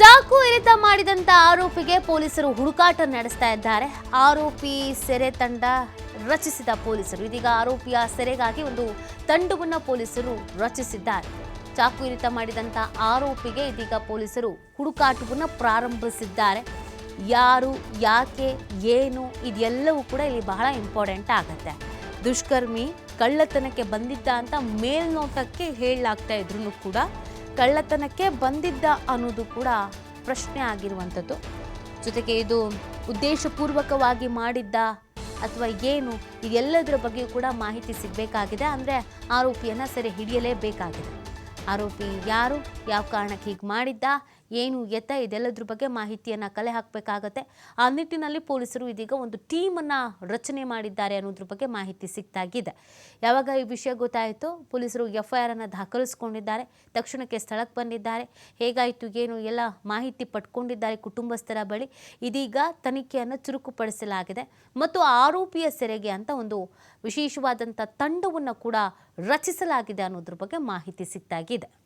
ಚಾಕು ಇರಿತ ಮಾಡಿದಂತ ಆರೋಪಿಗೆ ಪೊಲೀಸರು ಹುಡುಕಾಟ ನಡೆಸ್ತಾ ಇದ್ದಾರೆ. ಆರೋಪಿ ಸೆರೆ ತಂಡ ರಚಿಸಿದ ಪೊಲೀಸರು. ಇದೀಗ ಆರೋಪಿಯ ಸೆರೆಗಾಗಿ ಒಂದು ತಂಡವನ್ನು ಪೊಲೀಸರು ರಚಿಸಿದ್ದಾರೆ. ಚಾಕು ಇರಿತ ಮಾಡಿದಂತ ಆರೋಪಿಗೆ ಇದೀಗ ಪೊಲೀಸರು ಹುಡುಕಾಟವನ್ನು ಪ್ರಾರಂಭಿಸಿದ್ದಾರೆ. ಯಾರು, ಯಾಕೆ, ಏನು, ಇದೆಲ್ಲವೂ ಕೂಡ ಇಲ್ಲಿ ಬಹಳ ಇಂಪಾರ್ಟೆಂಟ್ ಆಗುತ್ತೆ. ದುಷ್ಕರ್ಮಿ ಕಳ್ಳತನಕ್ಕೆ ಬಂದಿದ್ದ ಅಂತ ಮೇಲ್ನೋಟಕ್ಕೆ ಹೇಳಲಾಗ್ತಾ ಇದ್ರು ಕೂಡ ಕಳ್ಳತನಕ್ಕೆ ಬಂದಿದ್ದ ಅನ್ನೋದು ಕೂಡ ಪ್ರಶ್ನೆ ಆಗಿರುವಂಥದ್ದು. ಜೊತೆಗೆ ಇದು ಉದ್ದೇಶಪೂರ್ವಕವಾಗಿ ಮಾಡಿದ್ದ ಅಥವಾ ಏನು, ಇದೆಲ್ಲದರ ಬಗ್ಗೆಯೂ ಕೂಡ ಮಾಹಿತಿ ಸಿಗಬೇಕಾಗಿದೆ. ಅಂದರೆ ಆರೋಪಿಯನ್ನು ಸೆರೆ ಹಿಡಿಯಲೇಬೇಕಾಗಿದೆ. ಆರೋಪಿ ಯಾರು, ಯಾವ ಕಾರಣಕ್ಕೆ ಹೀಗೆ ಮಾಡಿದ್ದ ಏನು ಎತ್ತ ಇದೆಲ್ಲದ್ರ ಬಗ್ಗೆ ಮಾಹಿತಿಯನ್ನು ಕಲೆ ಹಾಕಬೇಕಾಗತ್ತೆ. ಆ ನಿಟ್ಟಿನಲ್ಲಿ ಪೊಲೀಸರು ಇದೀಗ ಒಂದು ಟೀಮನ್ನು ರಚನೆ ಮಾಡಿದ್ದಾರೆ ಅನ್ನೋದ್ರ ಬಗ್ಗೆ ಮಾಹಿತಿ ಸಿಕ್ತಾಗಿದೆ ಯಾವಾಗ ಈ ವಿಷಯ ಗೊತ್ತಾಯಿತು ಪೊಲೀಸರು ಎಫ್ ಐ ಆರನ್ನು ದಾಖಲಿಸ್ಕೊಂಡಿದ್ದಾರೆ. ತಕ್ಷಣಕ್ಕೆ ಸ್ಥಳಕ್ಕೆ ಬಂದಿದ್ದಾರೆ. ಹೇಗಾಯಿತು, ಏನು ಎಲ್ಲ ಮಾಹಿತಿ ಪಡ್ಕೊಂಡಿದ್ದಾರೆ ಕುಟುಂಬಸ್ಥರ ಬಳಿ. ಇದೀಗ ತನಿಖೆಯನ್ನು ಚುರುಕುಪಡಿಸಲಾಗಿದೆ. ಮತ್ತು ಆರೋಪಿಯ ಸೆರೆಗೆ ಅಂತ ಒಂದು ವಿಶೇಷವಾದಂಥ ತಂಡವನ್ನು ಕೂಡ ರಚಿಸಲಾಗಿದೆ ಅನ್ನೋದ್ರ ಬಗ್ಗೆ ಮಾಹಿತಿ ಸಿಗ್ತಾಗಿದೆ.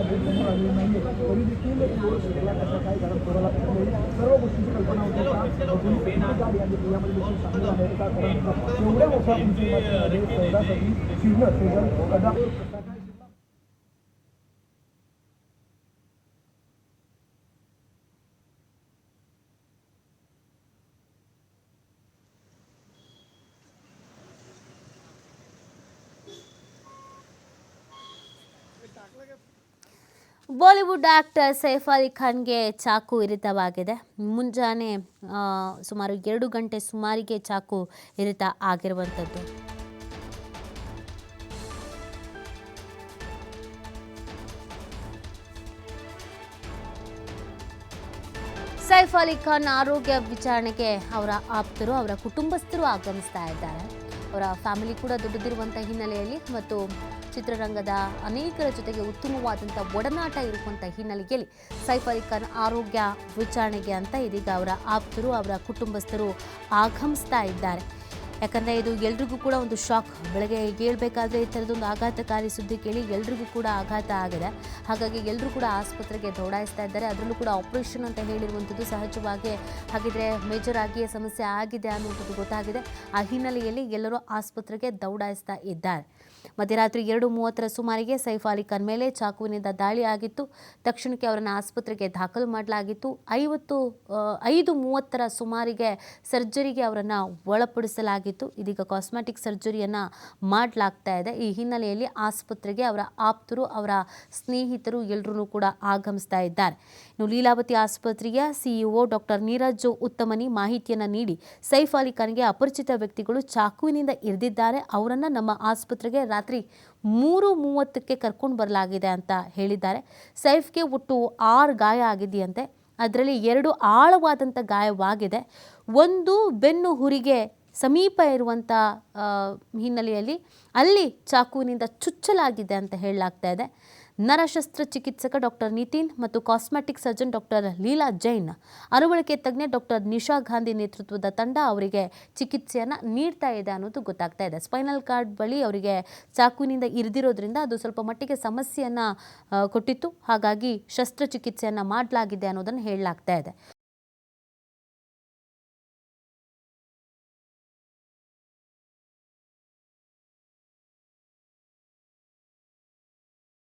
अध्यक्षपद आलेली नाही तरी देखील सर्व गोष्टींची कल्पना होती का गुन्हेगार या यामध्ये देखील कदाचित ಬಾಲಿವುಡ್ ಆಕ್ಟರ್ ಸೈಫ್ ಅಲಿ ಖಾನ್ಗೆ ಚಾಕು ಇರಿತವಾಗಿದೆ. ಮುಂಜಾನೆ ಸುಮಾರು ಎರಡು ಗಂಟೆ ಸುಮಾರಿಗೆ ಚಾಕು ಇರಿತ ಆಗಿರುವಂಥದ್ದು. ಸೈಫ್ ಅಲಿ ಖಾನ್ ಆರೋಗ್ಯ ವಿಚಾರಣೆಗೆ ಅವರ ಆಪ್ತರು, ಅವರ ಕುಟುಂಬಸ್ಥರು ಆಗಮಿಸ್ತಾ ಇದ್ದಾರೆ. ಅವರ ಫ್ಯಾಮಿಲಿ ಕೂಡ ದುಡಿದಿರುವಂಥ ಹಿನ್ನೆಲೆಯಲ್ಲಿ ಮತ್ತು ಚಿತ್ರರಂಗದ ಅನೇಕರ ಜೊತೆಗೆ ಉತ್ತಮವಾದಂಥ ಒಡನಾಟ ಇರುವಂಥ ಹಿನ್ನೆಲೆಯಲ್ಲಿ ಸೈಫ್ ಅಲಿ ಖಾನ್ ಆರೋಗ್ಯ ವಿಚಾರಣೆಗೆ ಅಂತ ಇದೀಗ ಅವರ ಆಪ್ತರು, ಅವರ ಕುಟುಂಬಸ್ಥರು ಆಗಮಿಸ್ತಾ ಇದ್ದಾರೆ. ಯಾಕಂದರೆ ಇದು ಎಲ್ರಿಗೂ ಕೂಡ ಒಂದು ಶಾಕ್. ಬೆಳಗ್ಗೆ ಕೇಳಬೇಕಾದ್ರೆ ಈ ಥರದೊಂದು ಆಘಾತಕಾರಿ ಸುದ್ದಿ ಕೇಳಿ ಎಲ್ರಿಗೂ ಕೂಡ ಆಘಾತ ಆಗಿದೆ. ಹಾಗಾಗಿ ಎಲ್ಲರೂ ಕೂಡ ಆಸ್ಪತ್ರೆಗೆ ದೌಡಾಯಿಸ್ತಾ ಇದ್ದಾರೆ. ಅದರಲ್ಲೂ ಕೂಡ ಆಪರೇಷನ್ ಅಂತ ಹೇಳಿರುವಂಥದ್ದು ಸಹಜವಾಗಿ ಹಾಗಿದ್ರೆ ಮೇಜರ್ ಆಗಿಯೇ ಸಮಸ್ಯೆ ಆಗಿದೆ ಅನ್ನುವಂಥದ್ದು ಗೊತ್ತಾಗಿದೆ. ಆ ಹಿನ್ನೆಲೆಯಲ್ಲಿ ಎಲ್ಲರೂ ಆಸ್ಪತ್ರೆಗೆ ದೌಡಾಯಿಸ್ತಾ ಇದ್ದಾರೆ. ಮಧ್ಯರಾತ್ರಿ ಎರಡು ಮೂವತ್ತರ ಸುಮಾರಿಗೆ ಸೈಫ್ ಅಲಿ ಖಾನ್ ಮೇಲೆ ಚಾಕುವಿನಿಂದ ದಾಳಿ ಆಗಿತ್ತು. ತಕ್ಷಣಕ್ಕೆ ಅವರನ್ನು ಆಸ್ಪತ್ರೆಗೆ ದಾಖಲು ಮಾಡಲಾಗಿತ್ತು. ಐವತ್ತು ಐದು ಮೂವತ್ತರ ಸುಮಾರಿಗೆ ಸರ್ಜರಿಗೆ ಅವರನ್ನು ಒಳಪಡಿಸಲಾಗಿತ್ತು. ಇದೀಗ ಕಾಸ್ಮೆಟಿಕ್ ಸರ್ಜರಿಯನ್ನು ಮಾಡಲಾಗ್ತಾ ಇದೆ. ಈ ಹಿನ್ನೆಲೆಯಲ್ಲಿ ಆಸ್ಪತ್ರೆಗೆ ಅವರ ಆಪ್ತರು, ಅವರ ಸ್ನೇಹಿತರು ಎಲ್ಲರೂ ಕೂಡ ಆಗಮಿಸ್ತಾ ಇದ್ದಾರೆ. ಇನ್ನು ಲೀಲಾವತಿ ಆಸ್ಪತ್ರೆಯ ಸಿಇಒ ಡಾಕ್ಟರ್ ನೀರಜ್ ಉತ್ತಮನಿ ಮಾಹಿತಿಯನ್ನು ನೀಡಿ, ಸೈಫ್ ಅಲಿ ಖಾನ್ಗೆ ಅಪರಿಚಿತ ವ್ಯಕ್ತಿಗಳು ಚಾಕುವಿನಿಂದ ಇರಿದಿದ್ದಾರೆ. ಅವರನ್ನು ನಮ್ಮ ಆಸ್ಪತ್ರೆಗೆ ರಾತ್ರಿ ಮೂರು ಮೂವತ್ತಕ್ಕೆ ಕರ್ಕೊಂಡು ಬರಲಾಗಿದೆ ಅಂತ ಹೇಳಿದ್ದಾರೆ. ಸೈಫ್ಗೆ ಒಟ್ಟು ಆರು ಗಾಯ ಆಗಿದೆಯಂತೆ. ಅದರಲ್ಲಿ ಎರಡು ಆಳವಾದಂಥ ಗಾಯವಾಗಿದೆ. ಒಂದು ಬೆನ್ನು ಹುರಿಗೆ ಸಮೀಪ ಇರುವಂಥ ಹಿನ್ನೆಲೆಯಲ್ಲಿ ಅಲ್ಲಿ ಚಾಕುವಿನಿಂದ ಚುಚ್ಚಲಾಗಿದೆ ಅಂತ ಹೇಳಲಾಗ್ತಾ ಇದೆ. ನರಶಸ್ತ್ರ ಚಿಕಿತ್ಸಕ ಡಾಕ್ಟರ್ ನಿತಿನ್ ಮತ್ತು cosmetic surgeon doctor Leela Jain, ಅರವಳಿಕೆ ತಜ್ಞೆ ಡಾಕ್ಟರ್ ನಿಶಾ ಗಾಂಧಿ ನೇತೃತ್ವದ ತಂಡ ಅವರಿಗೆ ಚಿಕಿತ್ಸೆಯನ್ನು ನೀಡ್ತಾ ಇದೆ ಅನ್ನೋದು ಗೊತ್ತಾಗ್ತಾ ಇದೆ. ಸ್ಪೈನಲ್ ಕಾರ್ಡ್ ಬಳಿ ಅವರಿಗೆ ಚಾಕುವಿನಿಂದ ಇರಿದಿರೋದ್ರಿಂದ ಅದು ಸ್ವಲ್ಪ ಮಟ್ಟಿಗೆ ಸಮಸ್ಯೆಯನ್ನು ಕೊಟ್ಟಿತ್ತು. ಹಾಗಾಗಿ ಶಸ್ತ್ರಚಿಕಿತ್ಸೆಯನ್ನು ಮಾಡಲಾಗಿದೆ ಅನ್ನೋದನ್ನು ಹೇಳಲಾಗ್ತಾ ಇದೆ.